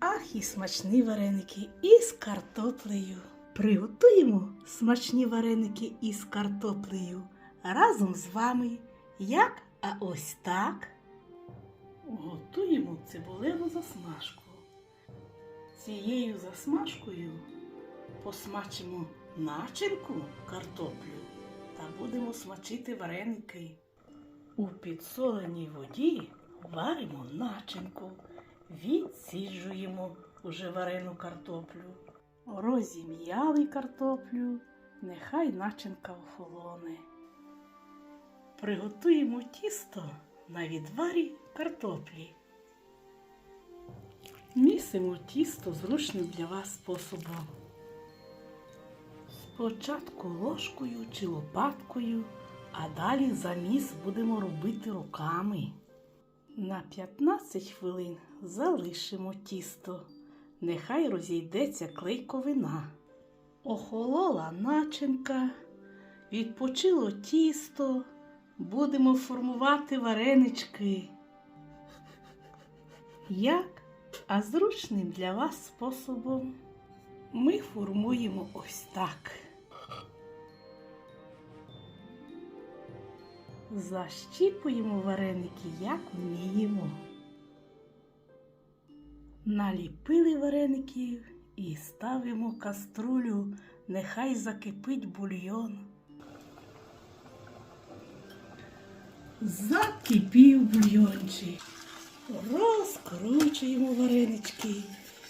Ах, і смачні вареники із картоплею. Приготуємо смачні вареники із картоплею разом з вами. Як? А ось так. Готуємо цибулеву засмажку. Цією засмажкою посмачимо начинку картоплю та будемо смачити вареники. У підсоленій воді варимо начинку, відсіджуємо уже варену картоплю, розім'яли картоплю, нехай начинка охолоне. Приготуємо тісто на відварі картоплі. Місимо тісто зручним для вас способом. Спочатку ложкою чи лопаткою, а далі заміс будемо робити руками. На 15 хвилин залишимо тісто. Нехай розійдеться клейковина. Охолола начинка, відпочило тісто. Будемо формувати варенички. Як? А зручним для вас способом ми формуємо ось так. Защіпуємо вареники, як вміємо. Наліпили вареників і ставимо каструлю, нехай закипить бульйон. Закипів бульйончик. Розкручуємо варенички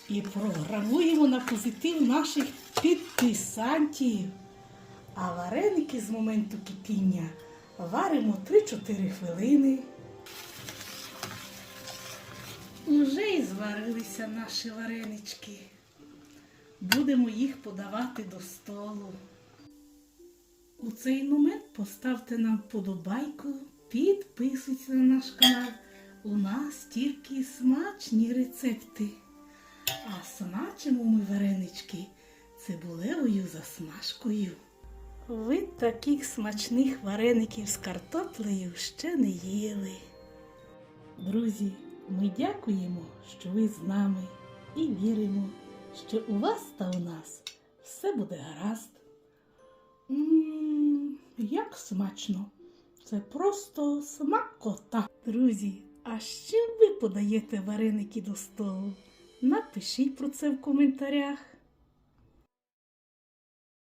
і програмуємо на позитив наших підписантів. А вареники з моменту кипіння варимо 3-4 хвилини. Уже і зварилися наші варенички. Будемо їх подавати до столу. У цей момент поставте нам вподобайку, підписуйтесь на наш канал. У нас тільки смачні рецепти. А смачимо ми варенички цибулевою засмажкою. Ви таких смачних вареників з картоплею ще не їли. Друзі, ми дякуємо, що ви з нами і віримо, що у вас та у нас все буде гаразд. Ммм, як смачно! Це просто смакота. Друзі, а чим ви подаєте вареники до столу? Напишіть про це в коментарях.